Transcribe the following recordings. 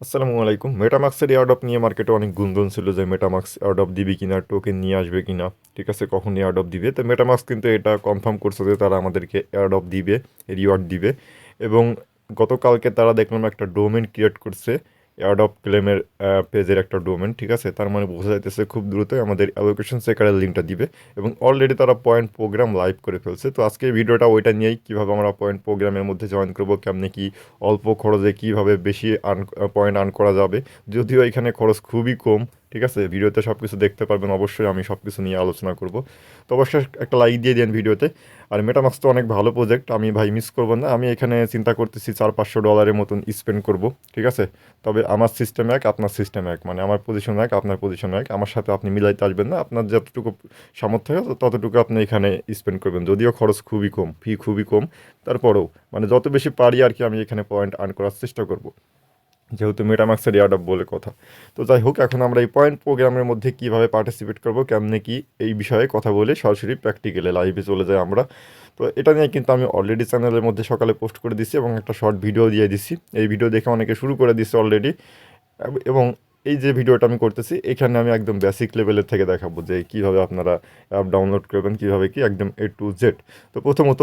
আসসালামু আলাইকুম। মেটামাক্সের এয়ারডপ নিয়ে মার্কেটে অনেক গুঞ্জন ছিল যে মেটামাক্স এয়ারডপ দিবে কিনা টোকেন নিয়ে আসবে কিনা, ঠিক আছে, কখন এয়ারডপ দিবে? তো মেটামাক্স কিন্তু এটা কনফার্ম করছে যে তারা আমাদেরকে এয়ারডপ দিবে রিওয়ার্ড দিবে। এবং গতকালকে তারা দেখলাম একটা ডোমেন ক্রিয়েট করছে এয়ারডপ ক্লেমের পেজের একটা ডোমেন ঠিক আছে? তার মানে বোঝা যাইতেছে খুব দ্রুতই আমাদের অ্যালোকেশন সেকারের লিঙ্কটা দিবে এবং অলরেডি তারা পয়েন্ট প্রোগ্রাম লাইভ করে ফেলছে। তো আজকে ভিডিওটা ওইটা নিয়েই কীভাবে আমরা পয়েন্ট প্রোগ্রামের মধ্যে জয়েন করব, কেমনি কি অল্প খরচে কীভাবে বেশি আর্ন পয়েন্ট আর্ন করা যাবে। যদিও এখানে খরচ খুবই কম ঠিক আছে, ভিডিওতে সব কিছু দেখতে পারবেন, অবশ্যই আমি সব কিছু নিয়ে আলোচনা করব। তো অবশ্যই একটা লাইক দিয়ে দেন ভিডিওতে। আর মেটামাক্স তো অনেক ভালো প্রজেক্ট আমি ভাই মিস করব না। আমি এখানে চিন্তা করতেছি চার পাঁচশো ডলারের মতন স্পেন্ড করব, ঠিক আছে? তবে আমার সিস্টেম এক, আপনার সিস্টেম এক। মানে আমার পজিশন এক, আপনার পজিশন এক। আমার সাথে আপনি মিলাইতে আসবেন না। আপনার যতটুকু সামর্থ্য ততটুকু আপনি এখানে স্পেন্ড করবেন। যদিও খরচ খুবই কম ফি খুবই কম। তারপরেও মানে যত বেশি পারি আর কি, আমি এখানে পয়েন্ট আর্ন করার চেষ্টা করব। যেহেতু মেটামাক্সের এয়ারডপ বলে কথা। তো যাই হোক এখন আমরা এই পয়েন্ট প্রোগ্রামের মধ্যে কীভাবে পার্টিসিপেট করব, কেমনে কি এই বিষয়ে কথা বলে সরাসরি প্র্যাকটিক্যালে লাইভে চলে যাই আমরা। তো এটা নিয়ে কিন্তু আমি অলরেডি চ্যানেলের মধ্যে সকালে পোস্ট করে দিছি এবং একটা শর্ট ভিডিও দিয়ে দিছি। এই ভিডিও দেখে অনেকে শুরু করে দিচ্ছে অলরেডি এবং এই যে ভিডিওটা আমি করতেছি, এখানে আমি একদম বেসিক লেভেলের থেকে দেখাবো যে কীভাবে আপনারা অ্যাপ ডাউনলোড করবেন, কীভাবে কি একদম এ টু জেড তো প্রথমত,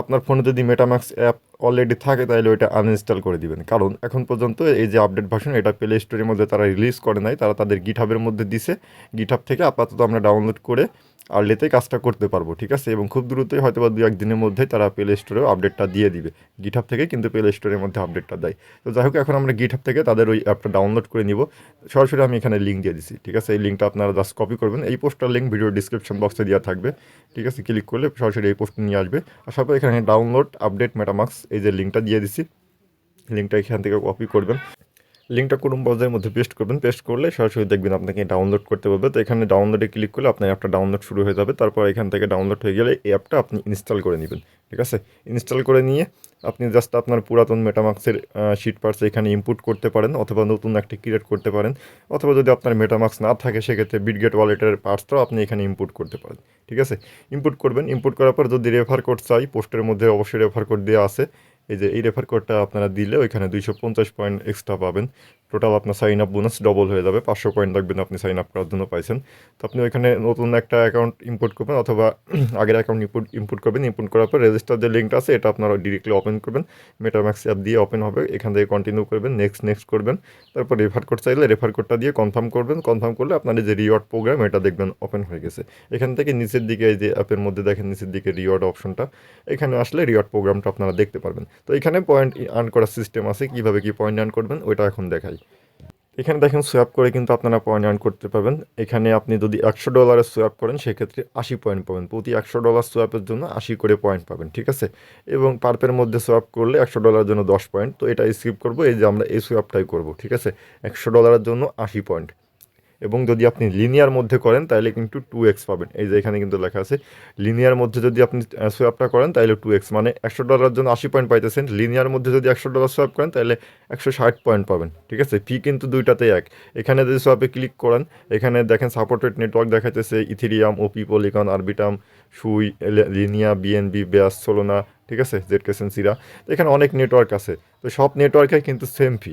আপনার ফোনে যদি মেটামাক্স অ্যাপ অলরেডি থাকে, তাহলে ওইটা আনইনস্টল করে দিবেন। কারণ এখন পর্যন্ত এই যে আপডেট ভার্সন এটা প্লে স্টোরের মধ্যে তারা রিলিজ করে নাই, তারা তাদের গিটহাবের মধ্যে দিছে। গিটহাব থেকে আপাতত আমরা ডাউনলোড করে আর্লিতে কাজটা করতে পারব, ঠিক আছে? এবং খুব দ্রুতই হয়তো বা দু একদিনের মধ্যেই তারা প্লে স্টোরেও আপডেটটা দিয়ে দিবে। গিটহাব থেকে কিন্তু প্লে স্টোরের মধ্যে আপডেটটা দেয়। তো যাই হোক, এখন আমরা গিটহাব থেকে তাদের ওই অ্যাপটা ডাউনলোড করে নিব। সরাসরি আমি এখানে লিঙ্ক দিয়ে দিছি, ঠিক আছে? এই লিঙ্কটা আপনারা জাস্ট কপি করবেন। এই পোস্টটার লিঙ্ক ভিডিও ডিসক্রিপশন বক্সে দেওয়া থাকবে, ঠিক আছে? ক্লিক করলে সরাসরি এই পোস্ট নিয়ে আসবে। আর তারপর এখানে ডাউনলোড আপডেট মেটামাক্স এই যে লিঙ্কটা দিয়ে দিছি। লিঙ্কটা এখান থেকে কপি করবেন। লিঙ্কটা কোরুম ব্রাউজারের মধ্যে পেস্ট করবেন। পেস্ট করলে সরাসরি দেখবেন আপনাকে ডাউনলোড করতে পারবে তো এখানে ডাউনলোডে ক্লিক করলে আপনার অ্যাপটা ডাউনলোড শুরু হয়ে যাবে। তারপর এখান থেকে ডাউনলোড হয়ে গেলে এই অ্যাপটা আপনি ইনস্টল করে নেবেন। ঠিক আছে? ইনস্টল করে নিয়ে আপনি জাস্ট আপনার পুরাতন মেটামাক্সের শিট পার্টস এখানে ইনপুট করতে পারেন অথবা নতুন একটা ক্রিয়েট করতে পারেন। অথবা যদি আপনার মেটামাক্স না থাকে, সেক্ষেত্রে বিটগেট ওয়ালেটের পার্টসটাও আপনি এখানে ইনপুট করতে পারেন। ঠিক আছে? ইনপুট করবেন। ইনপুট করার পর যদি রেফার কোড চাই পোস্টের মধ্যে অবশ্যই রেফার কোড দেওয়া আছে। এই যে এই রেফার কোডটা আপনারা দিলে ওইখানে দুইশো পঞ্চাশ পয়েন্ট এক্সট্রা পাবেন। টোটাল আপনার সাইন আপ বোনাস ডবল হয়ে যাবে। পাঁচশো পয়েন্ট রাখবেন আপনি সাইন আপ করার জন্য পাইছেন। তো আপনি ওইখানে নতুন একটা অ্যাকাউন্ট ইম্পোর্ট করবেন অথবা আগের অ্যাকাউন্ট ইম্পোর্ট ইম্পোর্ট করবেন। ইম্পোর্ট করার পর রেজিস্টার যে লিঙ্কটা আছে, এটা আপনারা ডিরেক্টলি ওপেন করবেন। মেটাম্যাক্স অ্যাপ দিয়ে ওপেন হবে। এখান থেকে কন্টিনিউ করবেন। নেক্সট নেক্সট করবেন। তারপর রেফার কোড চাইলে রেফার কোডটা দিয়ে কনফার্ম করবেন। কনফার্ম করলে আপনার যে রিওয়ার্ড প্রোগ্রাম এটা দেখবেন ওপেন হয়ে গেছে। এখান থেকে নিচের দিকে এই যে অ্যাপের মধ্যে দেখেন, নিচের দিকে রিওয়ার্ড অপশনটা এখানে আসলে রিওয়ার্ড প্রোগ্রামটা আপনারা দেখতে পারবেন। তো এখানে পয়েন্ট আর্ন করার সিস্টেম আছে। কীভাবে কী পয়েন্ট আর্ন করবেন, ওইটা এখন দেখাই। এখানে দেখেন সোয়াপ করে কিন্তু আপনারা পয়েন্ট আর্ন করতে পারবেন। এখানে আপনি যদি একশো ডলারের সোয়াপ করেন, সেক্ষেত্রে আশি পয়েন্ট পাবেন। প্রতি একশো ডলার সোয়াপের জন্য আশি করে পয়েন্ট পাবেন, ঠিক আছে? এবং পার্পের মধ্যে সোয়াপ করলে একশো ডলারের জন্য দশ পয়েন্ট তো এটা স্কিপ করব, এই যে আমরা এই সোয়াপটাই করব, ঠিক আছে? একশো ডলারের জন্য আশি পয়েন্ট এবং যদি আপনি লিনিয়ার মধ্যে করেন, তাহলে কিন্তু টু এক্স পাবেন। এই যে এখানে কিন্তু লেখা আছে লিনিয়ার মধ্যে যদি আপনি সোয়াপটা করেন, তাহলে টু এক্স মানে একশো ডলার জন্য আশি পয়েন্ট পাইতেছেন লিনিয়ার মধ্যে যদি একশো ডলার সোয়াপ করেন, তাহলে একশো ষাট পয়েন্ট পাবেন। ঠিক আছে? ফি কিন্তু দুইটাতেই এক। এখানে যদি সোয়াপে ক্লিক করেন, এখানে দেখেন সাপোর্টেড নেটওয়ার্ক দেখাইতেছে Ethereum OP Polygon Arbitrum Sui Linea BNB ব্যাস সোলোনা ঠিক আছে? জেড কেসেন সিরা এখানে অনেক নেটওয়ার্ক আছে। তো সব নেটওয়ার্কে কিন্তু সেম ফি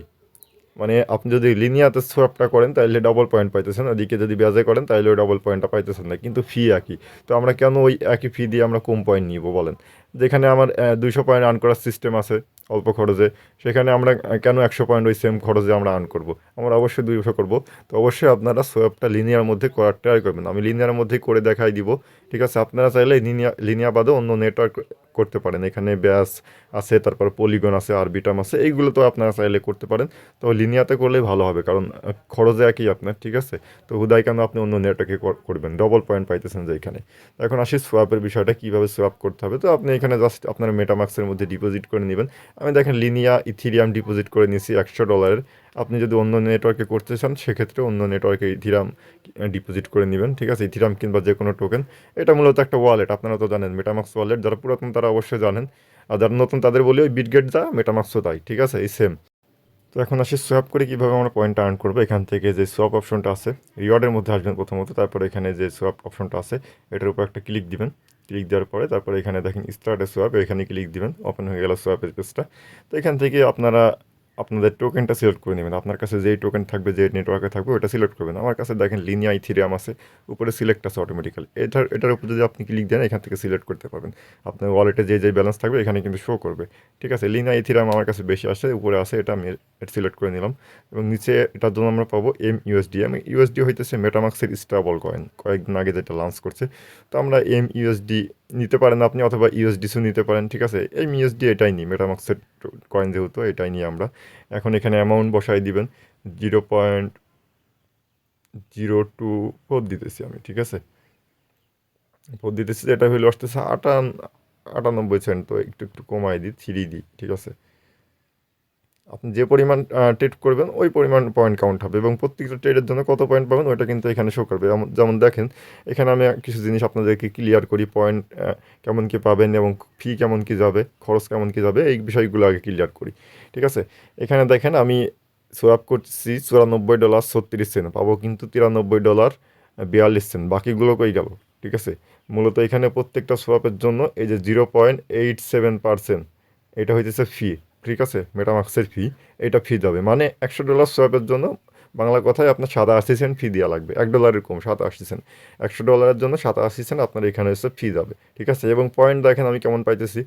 মানে আপনি যদি লিনিয়াতে সোয়াপটা করেন তাহলে ডবল পয়েন্ট পাইতেছেন। ওদিকে যদি ব্যাজে করেন তাহলে ওই ডবল পয়েন্টটা পাইতেছেন না। কিন্তু ফি একই। তো আমরা কেন ওই একই ফি দিয়ে আমরা কম পয়েন্ট নিব বলেন? যেখানে আমার দুইশো পয়েন্ট আর্ন করার সিস্টেম আছে অল্প খরচে, সেখানে আমরা কেন একশো পয়েন্ট ওই সেম খরচে আমরা আর্ন করব? আমরা অবশ্যই দুইশো করব। তো অবশ্যই আপনারা সোয়াপটা লিনিয়ার মধ্যে করার ট্রাই করবেন। আমি লিনিয়ার মধ্যেই করে দেখাই দিব, ঠিক আছে? আপনারা চাইলে লিনিয়া লিনিয়া বাদে অন্য নেটওয়ার্ক করতে পারেন। এখানে ব্যাস আছে, তারপর পলিগন আছে আরবিটাম আছে, এইগুলো তো আপনারা চাইলে করতে পারেন। তো লিনিয়াতে করলেই ভালো হবে, কারণ খরচে একই আপনার, ঠিক আছে? তো হুদাই কেন আপনি অন্য নেটওয়ার্কে করবেন? ডবল পয়েন্ট পাইতেছেন যে এখানে। এখন আসি সোয়াপের বিষয়টা, কীভাবে সোয়াপ করতে হবে? তো আপনি এখানে জাস্ট আপনার মেটামাক্সের মধ্যে ডিপোজিট করে নেবেন। আমি দেখেন লিনিয়া ইথিরিয়াম ডিপোজিট করে নিয়েছি একশো ডলারের আপনি যদি অন্য নেটওয়ার্কে করতে চান, সেক্ষেত্রে অন্য নেটওয়ার্কে ইথিরাম ডিপোজিট করে নেবেন, ঠিক আছে? ইথিরাম কিংবা যে কোনো টোকেন এটা মূলত একটা ওয়ালেট আপনারা তো জানেন মেটামাক্স ওয়ালেট যারা পুরাতন তারা অবশ্যই জানেন। আর যারা নতুন, তাদের বলি ওই বিটগেট যা মেটামাক্সও তাই, ঠিক আছে? এই সেম তো এখন আসি সোয়াপ করে কীভাবে আমরা পয়েন্ট আর্ন করব। এখান থেকে যে সোয়াপ অপশনটা আছে রিওয়ার্ডের মধ্যে আসবেন প্রথমত, তারপরে এখানে যে সোয়াপ অপশনটা আছে, এটার উপর একটা ক্লিক দিবেন। ক্লিক দেওয়ার পরে তারপরে এখানে দেখেন স্টার্টে সোয়াপ এখানে ক্লিক দিবেন ওপেন হয়ে গেল সোয়াপের পেজটা তো এখান থেকে আপনারা আপনাদের টোকেনটা সিলেক্ট করে নেবেন। আপনার কাছে যেই টোকেন থাকবে যে নেটওয়ার্কে থাকবে ওটা সিলেক্ট করবেন। আমার কাছে দেখেন লিনিয়া ইথিরিয়াম আছে, উপরে সিলেক্ট আছে অটোমেটিক্যালি এটার এটার উপর যদি আপনি ক্লিক দেন, এখান থেকে সিলেক্ট করতে পারবেন। আপনার ওয়ালেটে যে যে ব্যালেন্স থাকবে, এখানে কিন্তু শো করবে। ঠিক আছে? লিনিয়া ইথিরিয়াম আমার কাছে বেশি আসে উপরে আছে, এটা আমি এটা সিলেক্ট করে নিলাম। এবং নিচে এটার জন্য আমরা পাবো এম ইউএসডি এম ইউএসডি হইতেছে মেটামাক্সের স্টেবল কয়েন কয়েকদিন আগে যেটা লঞ্চ করছে। তো আমরা এম ইউএসডি নিতে পারেন আপনি, অথবা ইউএসডিসিও নিতে পারেন, ঠিক আছে? এই ইউএসডি এটাই নিই মেটামাক্সের কয়েন যেহেতু, এটাই নিই আমরা। এখন এখানে অ্যামাউন্ট বসাই দিবেন zero point zero two four দিতেছি আমি, ঠিক আছে? ফোর দিতেছি এটা হইলে আসতেছে আটান, আটানব্বই সেন্ট তো একটু একটু কমাই দিই থ্রি দিই, ঠিক আছে? আপনি যে পরিমাণ ট্রেড করবেন, ওই পরিমাণ পয়েন্ট কাউন্ট হবে। এবং প্রত্যেকটা ট্রেডের জন্য কত পয়েন্ট পাবেন, ওইটা কিন্তু এখানে শো করবে। যেমন- দেখেন, এখানে আমি কিছু জিনিস আপনাদেরকে ক্লিয়ার করি পয়েন্ট কেমন কি পাবেন এবং ফি কেমন কি যাবে, খরচ কেমন কি যাবে, এই বিষয়গুলো আগে ক্লিয়ার করি। ঠিক আছে? এখানে দেখেন, আমি সোয়াপ করছি চুরানব্বই ডলার ছত্রিশ সেন্ট পাবো কিন্তু তিরানব্বই ডলার বিয়াল্লিশ সেন্ট বাকিগুলো কই গেল? ঠিক আছে? মূলত এখানে প্রত্যেকটা সোয়াপের জন্য এই যে zero point eight seven percent এটা হইতেছে ফি ঠিক আছে মেটামাক্সের ফি এটা ফি যাবে। মানে একশো ডলার সোয়াপের জন্য বাংলা কথায় আপনার সাদা আশি সেন্ট ফি দেওয়া লাগবে। এক ডলারের কম, সাত আশি সেন্ট একশো ডলারের জন্য সাত আশি সেন্ট আপনার এখানে এসে ফি যাবে। ঠিক আছে? এবং পয়েন্ট দেখেন আমি কেমন পাইতেছি।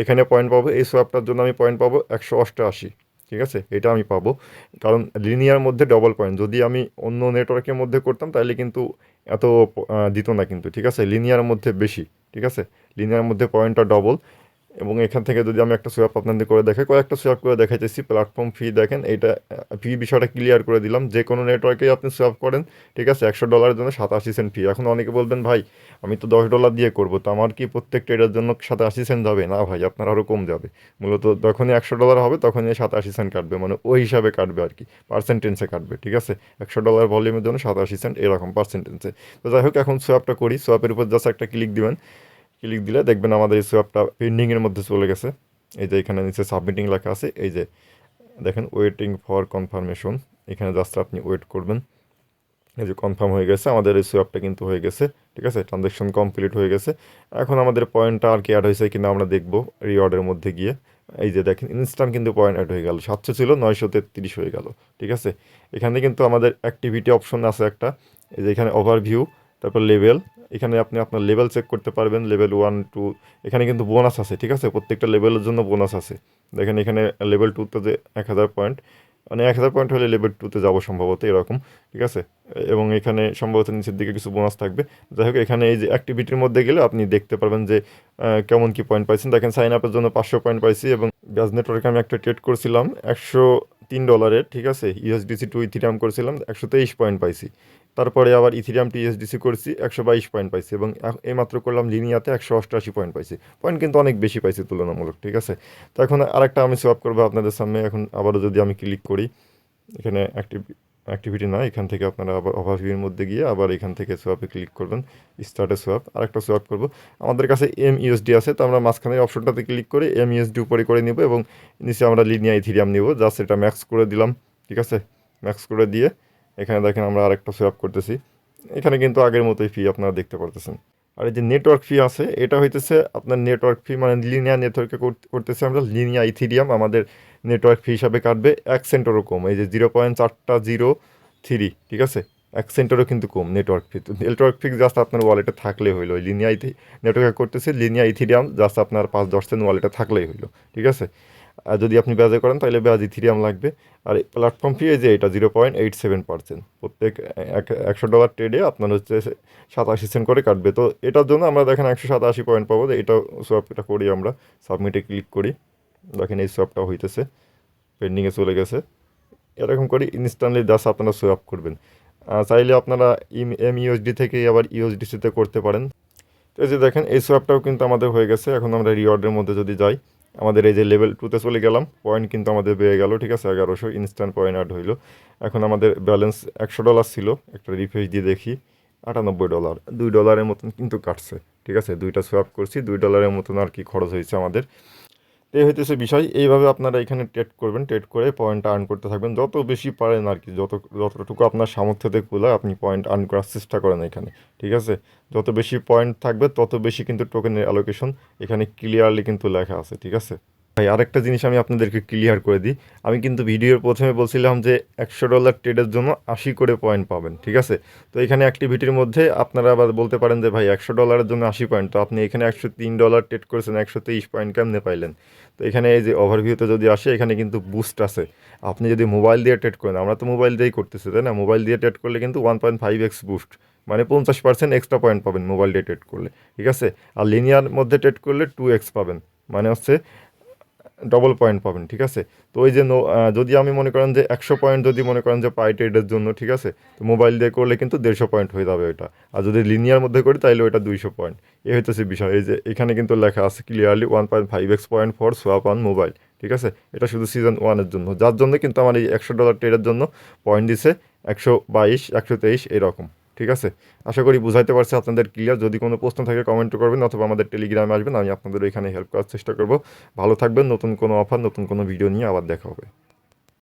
এখানে পয়েন্ট পাবো, এই সোয়াপটার জন্য আমি পয়েন্ট পাবো একশো অষ্টআশি। ঠিক আছে? এটা আমি পাবো। কারণ লিনিয়ার মধ্যে ডবল পয়েন্ট যদি আমি অন্য নেটওয়ার্কের মধ্যে করতাম, তাহলে কিন্তু এত দিত না কিন্তু। ঠিক আছে? লিনিয়ার মধ্যে বেশি। ঠিক আছে? লিনিয়ার মধ্যে পয়েন্টটা ডবল এবং এখান থেকে যদি আমি একটা সোয়াপ আপনাদের করে দেখাই, কয়েকটা সোয়াপ করে দেখাইতেছি প্ল্যাটফর্ম ফি দেখেন, এইটা ফি বিষয়টা ক্লিয়ার করে দিলাম। যে কোনো নেটওয়ার্কেই আপনি সোয়াপ করেন, ঠিক আছে, একশো ডলারের জন্য সাতাশি সেন্ট ফি এখন অনেকে বলবেন, ভাই, আমি তো দশ ডলার দিয়ে করব, তো আমার কি প্রত্যেক ট্রেডের জন্য সাতাশি সেন্ট যাবে? না ভাই, আপনার আরও কম যাবে। মূলত যখনই একশো ডলার হবে, তখনই সাতাশি সেন্ট কাটবে মানে ওই হিসাবে কাটবে আর কি পার্সেন্টেন্সে কাটবে, ঠিক আছে? একশো ডলার ভলিউমের জন্য সাতাশি সেন্ট এরকম পার্সেন্টেন্সে তো যাই হোক, এখন সোয়াপটা করি সোয়াপের উপর জাস্ট একটা ক্লিক দিবেন। ক্লিক দিলে দেখবেন আমাদের এই সোয়াপটা পেন্ডিংয়ের মধ্যে চলে গেছে। এই যে এখানে নিচে সাবমিটিং লেখা আছে, এই যে দেখেন ওয়েটিং ফর কনফার্মেশন এখানে জাস্ট আপনি ওয়েট করবেন। এই যে কনফার্ম হয়ে গেছে, আমাদের এই সোয়াপটা কিন্তু হয়ে গেছে, ঠিক আছে? ট্রানজ্যাকশন কমপ্লিট হয়ে গেছে। এখন আমাদের পয়েন্টটা আর কি অ্যাড হয়েছে কিনা আমরা দেখব রিওয়ার্ডের মধ্যে গিয়ে। এই যে দেখেন ইনস্ট্যান্ট কিন্তু পয়েন্ট অ্যাড হয়ে গেল। সাতশো ছিল, নয়শো তেত্রিশ হয়ে গেল, ঠিক আছে? এখানে কিন্তু আমাদের অ্যাক্টিভিটি অপশন আছে একটা। এই যে এখানে ওভারভিউ তারপর লেভেল এখানে আপনি আপনার লেভেল চেক করতে পারবেন লেভেল ওয়ান টু এখানে কিন্তু বোনাস আছে, ঠিক আছে? প্রত্যেকটা লেভেলের জন্য বোনাস আছে। দেখেন এখানে লেভেল টুতে যে এক হাজার পয়েন্ট মানে এক হাজার পয়েন্ট হলে লেভেল টুতে যাব সম্ভবত এরকম, ঠিক আছে? এবং এখানে সম্ভবত নিচের দিকে কিছু বোনাস থাকবে। যাই হোক, এখানে এই যে অ্যাক্টিভিটির মধ্যে গেলে আপনি দেখতে পারবেন যে কেমন কি পয়েন্ট পাইছেন। দেখেন সাইন আপের জন্য পাঁচশো পয়েন্ট পাইছি এবং ব্যাজ নেটওয়ার্কে আমি একটা ট্রেড করছিলাম, একশো তিন ডলারের ঠিক আছে? ইউএসডিসি টু ইথিরিয়াম করেছিলাম, একশো তেইশ পয়েন্ট পাইছি। তারপরে আবার ইথিরিয়াম টু ইউএসডিসি করছি, একশো বাইশ পয়েন্ট পাইছি এবং এইমাত্র করলাম লিনিয়াতে একশো অষ্টআশি পয়েন্ট পাইছি। পয়েন্ট কিন্তু অনেক বেশি পাইছি তুলনামূলক, ঠিক আছে? তো এখন আরেকটা আমি সোয়াপ করব আপনাদের সামনে, এখন আবারও যদি আমি ক্লিক করি, এখানে অ্যাক্টিভ অ্যাক্টিভিটি না, এখান থেকে আপনারা আবার ওভারভিউর মধ্যে গিয়ে আবার এখান থেকে সোয়াপে ক্লিক করবেন স্টার্টে সোয়াপ আরেকটা সোয়াপ করব। আমাদের কাছে এম ইউএসডি আছে, তো আমরা মাঝখানে অপশনটাতে ক্লিক করে এম ইউএসডি উপরে করে নিব এবং নিচে আমরা লিনিয়া ইথিরিয়াম নিব জাস্ট এটা ম্যাক্স করে দিলাম, ঠিক আছে? ম্যাক্স করে দিয়ে এখানে দেখেন আমরা আরেকটা সোয়াপ করতেছি। এখানে কিন্তু আগের মতোই ফি আপনারা দেখতে পারতেছেন। আর এই যে নেটওয়ার্ক ফি আছে, এটা হইতেছে আপনার নেটওয়ার্ক ফি মানে লিনিয়া নেটওয়ার্কে করতেছে আমরা লিনিয়া ইথিরিয়াম আমাদের নেটওয়ার্ক ফি হিসাবে কাটবে, এক সেন্টেরও কম। এই যে জিরো পয়েন্ট চারটা জিরো থ্রি ঠিক আছে? এক সেন্টেরও কিন্তু কম network fee network fee just আপনার ওয়ালেটে থাকলে হইল। ওই লিনিয়া ইথি নেটওয়ার্কে করতেছে লিনিয়া ইথিরিয়াম জাস্ট আপনার পাঁচ দশ সেন্ট ওয়ালেটে থাকলেই হইল। ঠিক আছে? আর যদি আপনি ব্যাজে করেন তাহলে ব্যাজ ইথিরিয়াম লাগবে। আর প্ল্যাটফর্ম ফি এই যে এটা zero point eight seven percent প্রত্যেক এক- একশো ডলার ট্রেডে আপনার হচ্ছে সাতাশি সেন্ট করে কাটবে। তো এটার জন্য আমরা দেখেন একশো সাতাশি পয়েন্ট পাবো। এটা সোয়াপ এটা করি আমরা। সাবমিটে ক্লিক করি। দেখেন এই সোয়াপটা হইতেছে। পেন্ডিংয়ে চলে গেছে। এরকম করে ইনস্ট্যান্টলি জাস্ট আপনারা সোয়াপ করবেন। চাইলে আপনারা ইম এম ইউএসডি থেকে আবার ইউএসডিসিতে করতে পারেন। তো এই যে দেখেন, এই সোয়াপটাও কিন্তু আমাদের হয়ে গেছে। এখন আমরা রিওয়ার্ডের মধ্যে যদি যাই আমাদের এই যে লেভেল টুতে চলে গেলাম পয়েন্ট কিন্তু আমাদের বেড়ে গেল, ঠিক আছে? এগারোশো ইনস্ট্যান্ট পয়েন্ট আট হইল। এখন আমাদের ব্যালেন্স একশো ডলার ছিল, একটা রিফ্রেশ দিয়ে দেখি, আটানব্বই ডলার দুই ডলারের মতন কিন্তু কাটছে, ঠিক আছে? দুইটা সোয়াপ করছি, দুই ডলারের মতন আর কি খরচ হয়েছে আমাদের। এই হইতেছে বিষয়। এইভাবে আপনারা এখানে ট্রেড করবেন ট্রেড করে পয়েন্ট আর্ন করতে থাকবেন। যত বেশি পারেন আর কি যত, যতটুকু আপনার সামর্থ্যতে কুলায় আপনি পয়েন্ট আর্ন করার চেষ্টা করেন এখানে, ঠিক আছে? যত বেশি পয়েন্ট থাকবে, তত বেশি কিন্তু টোকেনের অ্যালোকেশন এখানে ক্লিয়ারলি কিন্তু লেখা আছে, ঠিক আছে? ভাই, আরেকটা জিনিস আমি আপনাদেরকে ক্লিয়ার করে দিই। আমি কিন্তু ভিডিওর প্রথমে বলছিলাম যে একশো ডলার ট্রেডের জন্য আশি করে পয়েন্ট পাবেন, ঠিক আছে? তো এখানে অ্যাক্টিভিটির মধ্যে আপনারা আবার বলতে পারেন যে, ভাই, একশো ডলারের জন্য আশি পয়েন্ট তো আপনি এখানে একশো তিন ডলার ট্রেড করেছেন, একশো তেইশ পয়েন্ট কেমনে পাইলেন? তো এখানে এই যে ওভারভিউতে যদি আসে, এখানে কিন্তু বুস্ট আছে। আপনি যদি মোবাইল দিয়ে ট্রেড করেন, আমরা তো মোবাইল দিয়েই করতেছি, তাই না? মোবাইল দিয়ে ট্রেড করলে কিন্তু one point five X boost মানে পঞ্চাশ পার্সেন্ট এক্সট্রা পয়েন্ট পাবেন মোবাইল দিয়ে ট্রেড করলে, ঠিক আছে? আর লিনিয়ার মধ্যে ট্রেড করলে টু এক্স পাবেন মানে হচ্ছে ডবল পয়েন্ট পাবেন, ঠিক আছে? তো ওই যে যদি আমি মনে করেন যে একশো পয়েন্ট যদি মনে করেন যে পাই ট্রেডের জন্য, ঠিক আছে? তো মোবাইল দিয়ে করলে কিন্তু দেড়শো পয়েন্ট হয়ে যাবে ওইটা। আর যদি লিনিয়ার মধ্যে করি তাহলে ওইটা দুইশো পয়েন্ট এই হইতেছে বিষয়। এই যে এখানে কিন্তু লেখা আছে clearly one point five X point for swap on mobile ঠিক আছে? এটা শুধু সিজন ওয়ানের জন্য। যার জন্য কিন্তু আমার এই একশো ডলার ট্রেডের জন্য পয়েন্ট দিছে একশো বাইশ, একশো তেইশ, এরকম। ঠিক আছে? আশা করি বুঝাইতে পারছি আপনাদের ক্লিয়ার যদি কোনো প্রশ্ন থাকে কমেন্ট করবেন অথবা আমাদের টেলিগ্রামে আসবেন, আমি আপনাদের ওইখানে হেল্প করার চেষ্টা করব। ভালো থাকবেন, নতুন কোনো অফার নতুন কোনো ভিডিও নিয়ে আবার দেখা হবে।